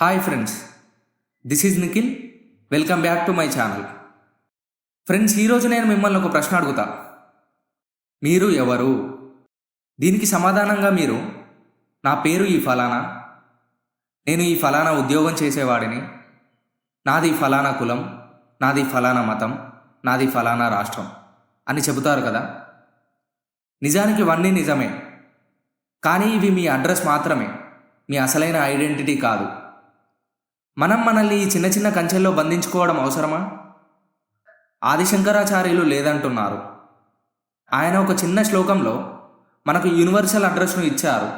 Hi friends this is Nikhil welcome back to my channel friends ఈరోజు నేను మిమ్మల్ని ఒక ప్రశ్న అడుగుతా. మీరు ఎవరు? దీనికి సమాధానంగా మీరు నా పేరు ఈ ఫలానా? నేను ఈ ఫలానా ఉద్యోగం చేసేవాడిని. నాది ఫలానా కులం నాది ఫలానా మతం నాది ఫలానా రాష్ట్రం అని చెబుతారు కదా? నిజానికి ఇవన్నీ నిజమే. కానీ ఇవి మీ అడ్రస్ మాత్రమే. మీ అసలైన ఐడెంటిటీ కాదు. మనం మనల్ని ఈ చిన్న చిన్న కంచెల్లో బంధించుకోవడం అవసరమా? ఆదిశంకరాచార్యులు లేదంటున్నారు. ఆయన ఒక చిన్న శ్లోకంలో మనకు యూనివర్సల్ అడ్రస్ను ఇచ్చారు.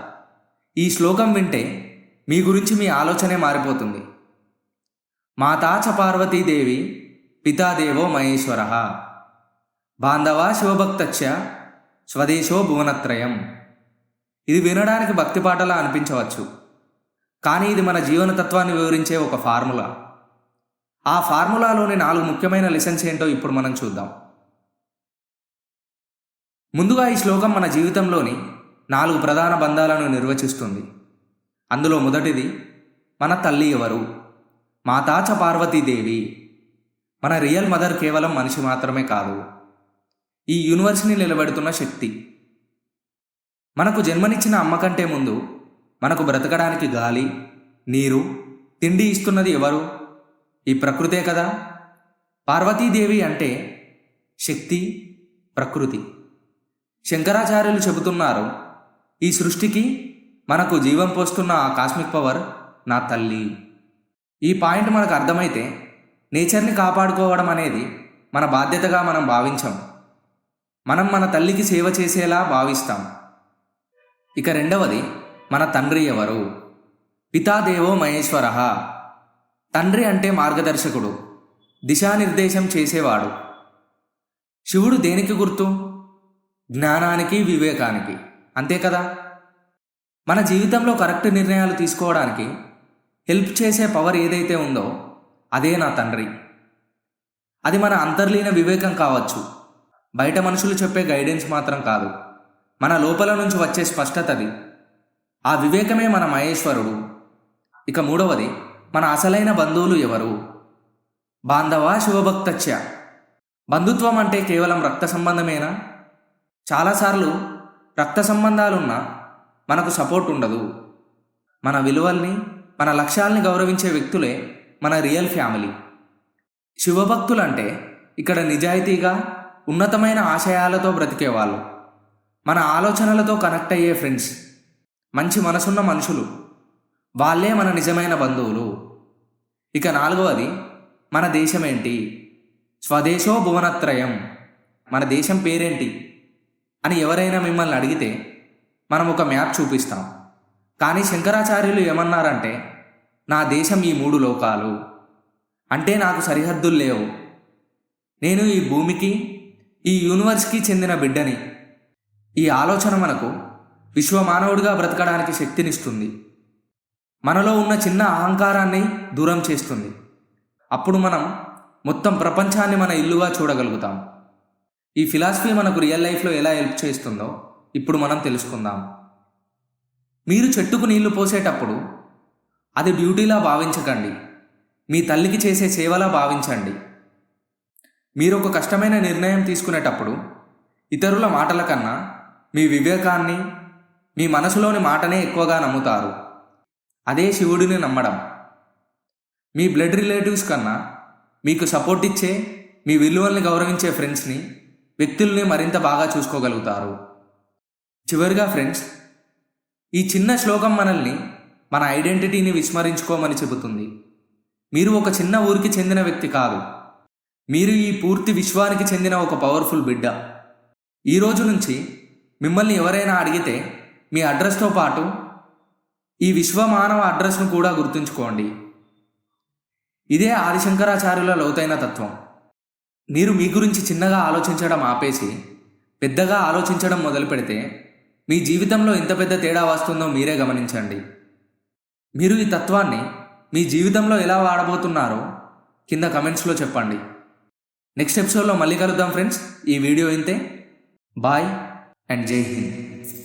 ఈ శ్లోకం వింటే మీ గురించి మీ ఆలోచనే మారిపోతుంది. మాతాచ పార్వతీదేవి పితాదేవో మహేశ్వర. బాంధవా శివభక్తచ్చ స్వదేశో భువనత్రయం. ఇది వినడానికి భక్తి పాటలా అనిపించవచ్చు. కానీ ఇది మన జీవన తత్వాన్ని వివరించే ఒక ఫార్ములా. ఆ ఫార్ములాలోని నాలుగు ముఖ్యమైన లెసన్స్ ఏంటో ఇప్పుడు మనం చూద్దాం. ముందుగా ఈ శ్లోకం మన జీవితంలోని నాలుగు ప్రధాన బంధాలను నిర్వచిస్తుంది. అందులో మొదటిది మన తల్లి ఎవరు? మాతాచ పార్వతీదేవి మన రియల్ మదర్ కేవలం మనిషి మాత్రమే కాదు. ఈ యూనివర్స్ని నిలబెడుతున్న శక్తి. మనకు జన్మనిచ్చిన అమ్మ కంటే ముందు మనకు బ్రతకడానికి గాలి నీరు తిండి ఇస్తున్నది ఎవరు? ఈ ప్రకృతే కదా. పార్వతీదేవి అంటే శక్తి ప్రకృతి. శంకరాచార్యులు చెబుతున్నారు ఈ సృష్టికి మనకు జీవం పోస్తున్న ఆ కాస్మిక్ పవర్ నా తల్లి. ఈ పాయింట్ మనకు అర్థమైతే నేచర్ని కాపాడుకోవడం అనేది మన బాధ్యతగా మనం భావించం. మనం మన తల్లికి సేవ చేసేలా భావిస్తాం. ఇక రెండవది మన తండ్రి ఎవరు? పితాదేవో మహేశ్వర. తండ్రి అంటే మార్గదర్శకుడు. దిశానిర్దేశం చేసేవాడు. శివుడు దేనికి గుర్తు? జ్ఞానానికి వివేకానికి. అంతే కదా? మన జీవితంలో కరెక్ట్ నిర్ణయాలు తీసుకోవడానికి హెల్ప్ చేసే పవర్ ఏదైతే ఉందో అదే నా తండ్రి. అది మన అంతర్లీన వివేకం కావచ్చు. బయట మనుషులు చెప్పే గైడెన్స్ మాత్రం కాదు. మన లోపల నుంచి వచ్చే స్పష్టతది ఆ వివేకమే మన మహేశ్వరుడు. ఇక మూడవది మన అసలైన బంధువులు ఎవరు? బాంధవా శివభక్తచ్చ బంధుత్వం అంటే కేవలం రక్త సంబంధమేనా? చాలాసార్లు రక్త సంబంధాలున్నా మనకు సపోర్ట్ ఉండదు. మన విలువల్ని మన లక్ష్యాల్ని గౌరవించే వ్యక్తులే మన రియల్ ఫ్యామిలీ. శివభక్తులంటే ఇక్కడ నిజాయితీగా ఉన్నతమైన ఆశయాలతో బ్రతికేవాళ్ళు. మన ఆలోచనలతో కనెక్ట్ అయ్యే ఫ్రెండ్స్. మంచి మనసున్న మనుషులు. వాళ్ళే మన నిజమైన బంధువులు. ఇక నాలుగవది మన దేశం ఏంటి స్వదేశో భువనత్రయం. మన దేశం పేరేంటి? అని ఎవరైనా మిమ్మల్ని అడిగితే మనం ఒక మ్యాప్ చూపిస్తాం. కానీ శంకరాచార్యులు ఏమన్నారంటే నా దేశం ఈ మూడు లోకాలు. అంటే నాకు సరిహద్దులు లేవు. నేను ఈ భూమికి ఈ యూనివర్స్కి చెందిన బిడ్డని. ఈ ఆలోచన మనకు విశ్వమానవుడిగా బ్రతకడానికి శక్తినిస్తుంది. మనలో ఉన్న చిన్న అహంకారాన్ని దూరం చేస్తుంది. అప్పుడు మనం మొత్తం ప్రపంచాన్ని మన ఇల్లుగా చూడగలుగుతాం. ఈ ఫిలాసఫీ మనకు రియల్ లైఫ్లో ఎలా హెల్ప్ చేస్తుందో ఇప్పుడు మనం తెలుసుకుందాం. మీరు చెట్టుకు నీళ్ళు పోసేటప్పుడు అది డ్యూటీలా భావించకండి. మీ తల్లికి చేసే సేవలా భావించండి. మీరు ఒక కష్టమైన నిర్ణయం తీసుకునేటప్పుడు ఇతరుల మాటల కన్నా మీ వివేకాన్ని మీ మనసులోని మాటనే ఎక్కువగా నమ్ముతారు. అదే శివుడిని నమ్మడం. మీ బ్లడ్ రిలేటివ్స్ కన్నా మీకు సపోర్ట్ ఇచ్చే మీ విలువల్ని గౌరవించే ఫ్రెండ్స్ని వ్యక్తుల్ని మరింత బాగా చూసుకోగలుగుతారు. చివరిగా ఫ్రెండ్స్ ఈ చిన్న శ్లోకం మనల్ని మన ఐడెంటిటీని విస్మరించుకోమని చెబుతుంది. మీరు ఒక చిన్న ఊరికి చెందిన వ్యక్తి కాదు. మీరు ఈ పూర్తి విశ్వానికి చెందిన ఒక పవర్ఫుల్ బిడ్డ. ఈ రోజు నుంచి మిమ్మల్ని ఎవరైనా అడిగితే మీ అడ్రస్తో పాటు ఈ విశ్వమానవ అడ్రస్ను కూడా గుర్తుంచుకోండి. ఇదే ఆదిశంకరాచార్యుల లోతైన తత్వం. మీరు మీ గురించి చిన్నగా ఆలోచించడం ఆపేసి పెద్దగా ఆలోచించడం మొదలు పెడితే మీ జీవితంలో ఎంత పెద్ద తేడా వస్తుందో మీరే గమనించండి. మీరు ఈ తత్వాన్ని మీ జీవితంలో ఎలా వాడబోతున్నారో కింద కమెంట్స్లో చెప్పండి. నెక్స్ట్ ఎపిసోడ్లో మళ్ళీ కలుద్దాం ఫ్రెండ్స్. ఈ వీడియో ఇంతే. బాయ్ అండ్ జై హింద్.